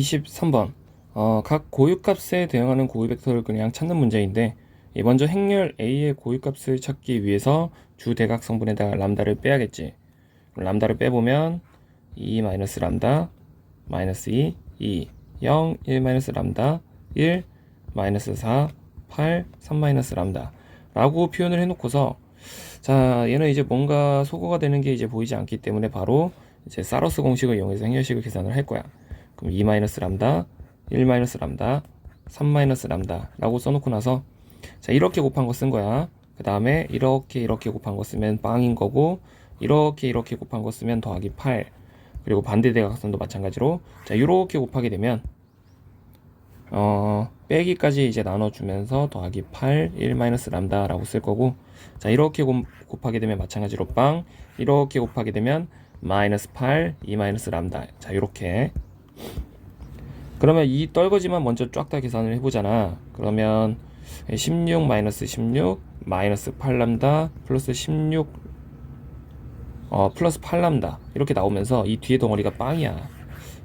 23번. 어, 각 고유값에 대응하는 고유 벡터를 그냥 찾는 문제인데 이 먼저 행렬 A의 고유값을 찾기 위해서 주 대각 성분에다가 람다를 빼야겠지. 람다를 빼보면 2 마이너스 람다 마이너스 2 2 0 1 마이너스 람다 1 마이너스 4 8 3 마이너스 람다. 라고 표현을 해놓고서 자 얘는 이제 뭔가 소거가 되는 게 이제 보이지 않기 때문에 바로 이제 사로스 공식을 이용해서 행렬식을 계산을 할 거야 그럼 2 마이너스 람다 1 마이너스 람다 3 마이너스 람다 라고 써놓고 나서 자 이렇게 곱한 거 쓴 거야. 그 다음에 이렇게 이렇게 곱한 거 쓰면 빵인 거고 이렇게 이렇게 곱한 거 쓰면 더하기 8 그리고 반대 대각선도 마찬가지로 자 이렇게 곱하게 되면 어 빼기까지 이제 나눠주면서 더하기 8 1 마이너스 람다라고 쓸 거고 자 이렇게 곱, 곱하게 되면 마찬가지로 빵. 이렇게 곱하게 되면 마이너스 8 2 마이너스 람다. 자 이렇게 그러면 이 떨거지만 먼저 쫙 다 계산을 해보잖아. 그러면 16 마이너스 16 마이너스 8람다 플러스 16 어 플러스 8람다 이렇게 나오면서 이 뒤에 덩어리가 빵이야.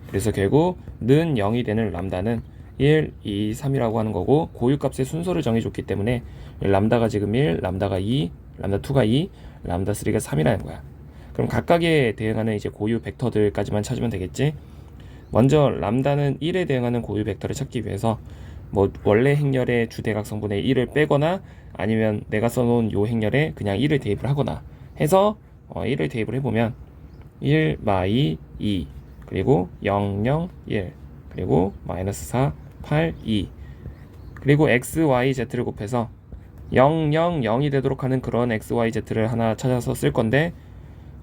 그래서 결국 는 0이 되는 람다는 1, 2, 3이라고 하는 거고 고유값의 순서를 정해줬기 때문에 람다가 지금 1, 람다가 2, 람다 2가 2, 람다 3가 3이라는 거야. 그럼 각각에 대응하는 이제 고유 벡터들까지만 찾으면 되겠지? 먼저 람다는 1에 대응하는 고유 벡터를 찾기 위해서 뭐 원래 행렬의 주대각 성분의 1을 빼거나 아니면 내가 써놓은 요 행렬에 그냥 1을 대입을 하거나 해서 어 1을 대입을 해보면 1 마이 2 그리고 0 0 1 그리고 마이너스 4 8 2 그리고 x y z를 곱해서 0 0 0이 되도록 하는 그런 x y z를 하나 찾아서 쓸 건데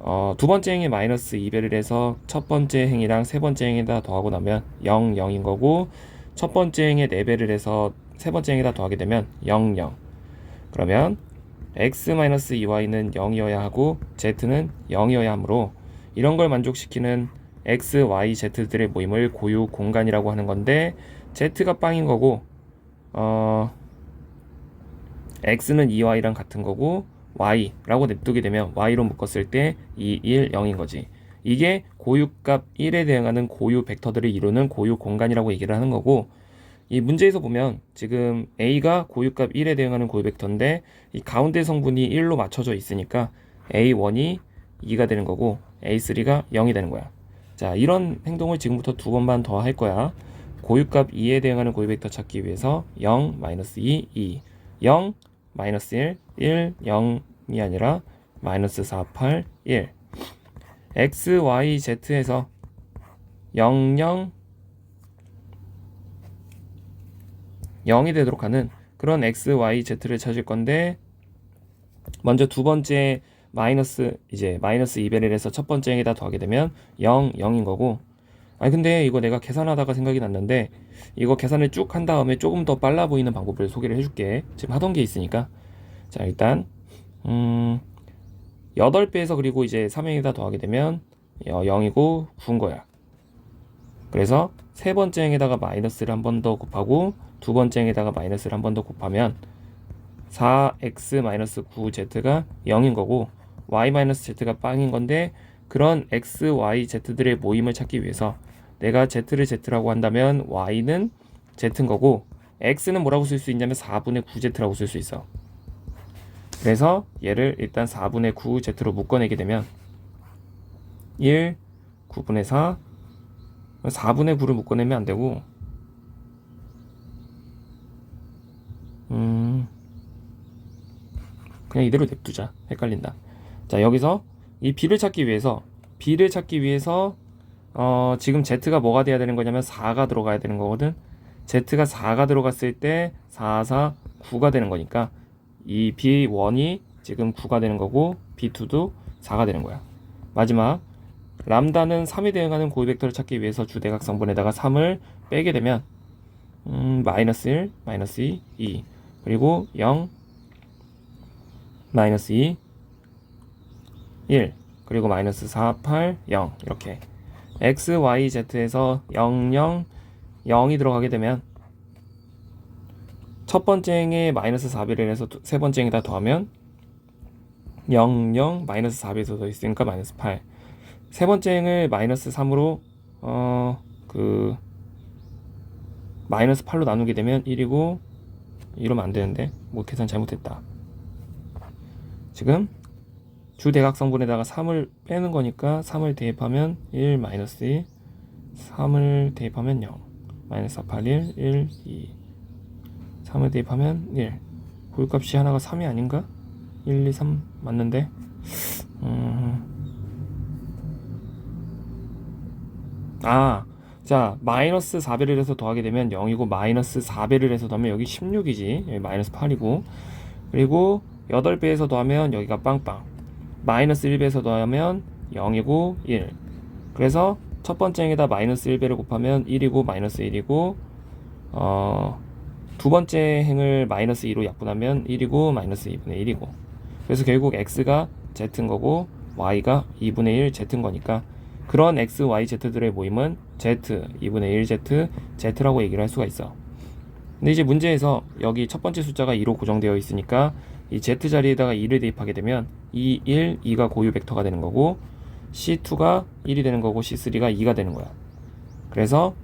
어, 두 번째 행에 마이너스 2배를 해서 첫 번째 행이랑 세 번째 행에다 더하고 나면 0, 0인 거고 첫 번째 행에 4배를 해서 세 번째 행에다 더하게 되면 0, 0 그러면 x-2y는 0이어야 하고 z는 0이어야 하므로 이런 걸 만족시키는 x, y, z들의 모임을 고유 공간이라고 하는 건데 z가 빵인 거고 어, x는 2y랑 같은 거고 y라고 냅두게 되면 y로 묶었을 때 2, 1, 0인 거지. 이게 고유값 1에 대응하는 고유 벡터들을 이루는 고유 공간이라고 얘기를 하는 거고 이 문제에서 보면 지금 a가 고유값 1에 대응하는 고유 벡터인데 이 가운데 성분이 1로 맞춰져 있으니까 a1이 2가 되는 거고 a3가 0이 되는 거야. 자, 이런 행동을 지금부터 두 번만 더 할 거야. 고유값 2에 대응하는 고유 벡터 찾기 위해서 0, 마이너스 2, 2, 0, 마이너스 1, 1, 0 이 아니라 마이너스 4, 8, 1 x, y, z에서 0, 0, 0이 되도록 하는 그런 x, y, z를 찾을 건데 먼저 두 번째 마이너스 이제 마이너스 2배를 해서 첫 번째 행에다 더하게 되면 0, 0인 거고. 아니 근데 이거 내가 계산하다가 생각이 났는데 이거 계산을 쭉 한 다음에 조금 더 빨라 보이는 방법을 소개를 해줄게. 지금 하던 게 있으니까. 자 일단 음 8배에서 그리고 이제 3행에다 더하게 되면 0이고 9인 거야 그래서 세 번째 행에다가 마이너스를 한 번 더 곱하고 두 번째 행에다가 마이너스를 한 번 더 곱하면 4x-9z가 0인 거고 y-z가 빵인 건데 그런 x, y, z들의 모임을 찾기 위해서 내가 z를 z라고 한다면 y는 z인 거고 x는 뭐라고 쓸 수 있냐면 4분의 9z라고 쓸 수 있어. 그래서 얘를 일단 4분의 9z로 묶어내게 되면 1, 9분의 4, 4분의 9를 묶어내면 안 되고 음 그냥 이대로 냅두자. 헷갈린다. 자 여기서 이 b를 찾기 위해서 b를 찾기 위해서 어, 지금 z가 뭐가 돼야 되는 거냐면 4가 들어가야 되는 거거든. z가 4가 들어갔을 때 4, 4, 9가 되는 거니까 이 b1이 지금 9가 되는 거고 b2도 4가 되는 거야. 마지막 람다는 3에 대응하는 고유 벡터를 찾기 위해서 주대각 성분에다가 3을 빼게 되면 음, 마이너스 1, 마이너스 2, 2 그리고 0, 마이너스 2, 1 그리고 마이너스 4, 8, 0 이렇게. X, y, z에서 0, 0, 0이 들어가게 되면 첫 번째 행에 마이너스 4배를 해서 두- 세 번째 행에다 더하면 0, 0, 마이너스 4배에서 더 있으니까 마이너스 8. 세 번째 행을 마이너스 3으로 어 그 마이너스 8로 나누게 되면 1이고 이러면 안 되는데 뭐 계산 잘못했다. 지금 주대각성분에다가 3을 빼는 거니까 3을 대입하면 1 마이너스 2 3을 대입하면 0 마이너스 4 8 1 1 2 3을 대입하면 1 고유값이 하나가 3이 아닌가? 1 2 3 맞는데 음... 아, 자, 마이너스 4배를 해서 더하게 되면 0이고, 마이너스 4배를 해서 더하면 여기 16이지. 여기 마이너스 8이고. 그리고 8배에서 더하면 여기가 빵빵. 마이너스 1배에서 더하면 0이고, 1. 그래서 첫 번째 행에다 마이너스 1배를 곱하면 1이고, 마이너스 1이고, 어, 두 번째 행을 마이너스 2로 약분하면 1이고, 마이너스 2분의 1이고. 그래서 결국 x가 z인 거고, y가 2분의 1 z인 거니까, 그런 x, y, z들의 모임은 z, 2분의 1 z, z라고 얘기를 할 수가 있어. 근데 이제 문제에서 여기 첫 번째 숫자가 2로 고정되어 있으니까 이 z 자리에다가 2를 대입하게 되면 2, 1, 2가 고유 벡터가 되는 거고 c2가 1이 되는 거고 c3가 2가 되는 거야. 그래서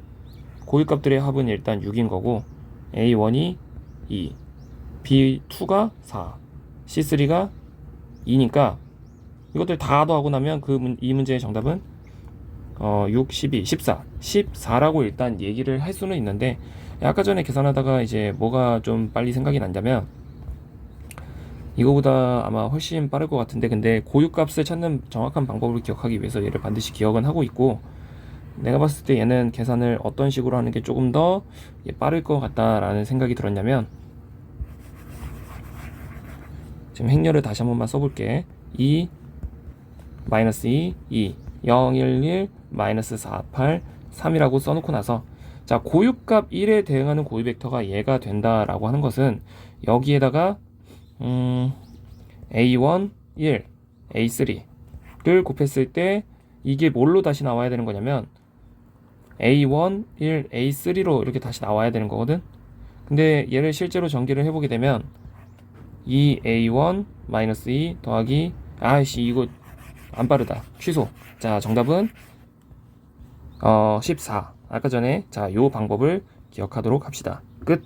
고유값들의 합은 일단 6인 거고 a1이 2, b2가 4, c3가 2니까 이것들 다 더하고 나면 그 이 문제의 정답은 어, 6, 12, 14, 14라고 일단 얘기를 할 수는 있는데 아까 전에 계산하다가 이제 뭐가 좀 빨리 생각이 난다면 이거보다 아마 훨씬 빠를 것 같은데 근데 고유값을 찾는 정확한 방법을 기억하기 위해서 얘를 반드시 기억은 하고 있고 내가 봤을 때 얘는 계산을 어떤 식으로 하는 게 조금 더 빠를 것 같다라는 생각이 들었냐면 지금 행렬을 다시 한 번만 써볼게. 2 마이너스 2 2 0 1 1 마이너스 4 8 3이라고 써놓고 나서 자 고유값 1에 대응하는 고유 벡터가 얘가 된다라고 하는 것은 여기에다가 음, a1 1 a3를 곱했을 때 이게 뭘로 다시 나와야 되는 거냐면 a1 1 a3로 이렇게 다시 나와야 되는 거거든? 근데 얘를 실제로 전개를 해보게 되면 2a1 마이너스 2 더하기 아이씨 이거 안 빠르다. 취소. 자 정답은 어, 14 아까 전에 자 요 방법을 기억하도록 합시다. 끝